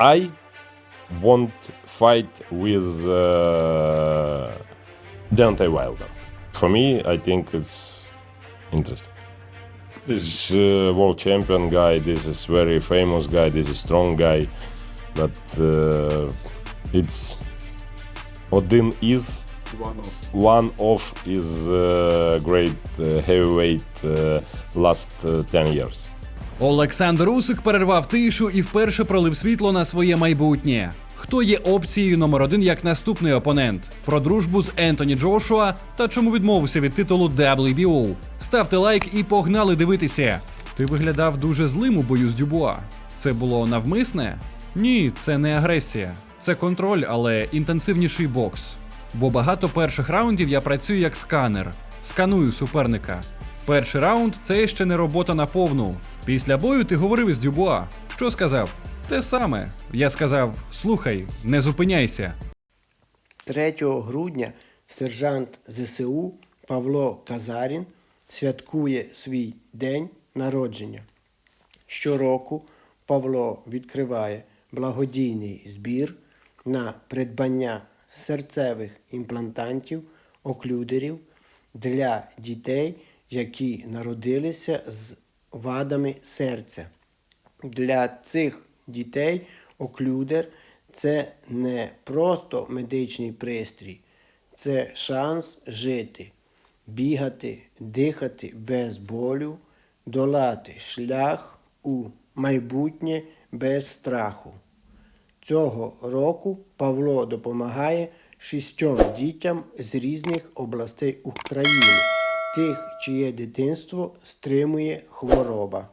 I won't fight with uh, Dante Wilder. For me, I think it's interesting. This uh, world champion guy, this is very famous guy, this is strong guy, but uh, it's Odin is one of One uh, great uh, heavyweight uh, last uh, ten years. Олександр Усик перервав тишу і вперше пролив світло на своє майбутнє. Хто є опцією номер один як наступний опонент? Про дружбу з Ентоні Джошуа та чому відмовився від титулу WBO? Ставте лайк і погнали дивитися. Ти виглядав дуже злим у бою з Дюбуа. Це було навмисне? Ні, це не агресія. Це контроль, але інтенсивніший бокс. Бо багато перших раундів я працюю як сканер, сканую суперника. Перший раунд це ще не робота на повну. Після бою ти говорив із Дюбуа. Що сказав? Те саме. Я сказав: слухай, не зупиняйся. 3 грудня сержант ЗСУ Павло Казарін святкує свій день народження. Щороку Павло відкриває благодійний збір на придбання серцевих імплантантів, оклюдерів для дітей, які народилися з вадами серця. Для цих дітей оклюдер це не просто медичний пристрій, це шанс жити, бігати, дихати без болю, долати шлях у майбутнє без страху. Цього року Павло допомагає шістьом дітям з різних областей України, тих, чиє дитинство стримує хвороба.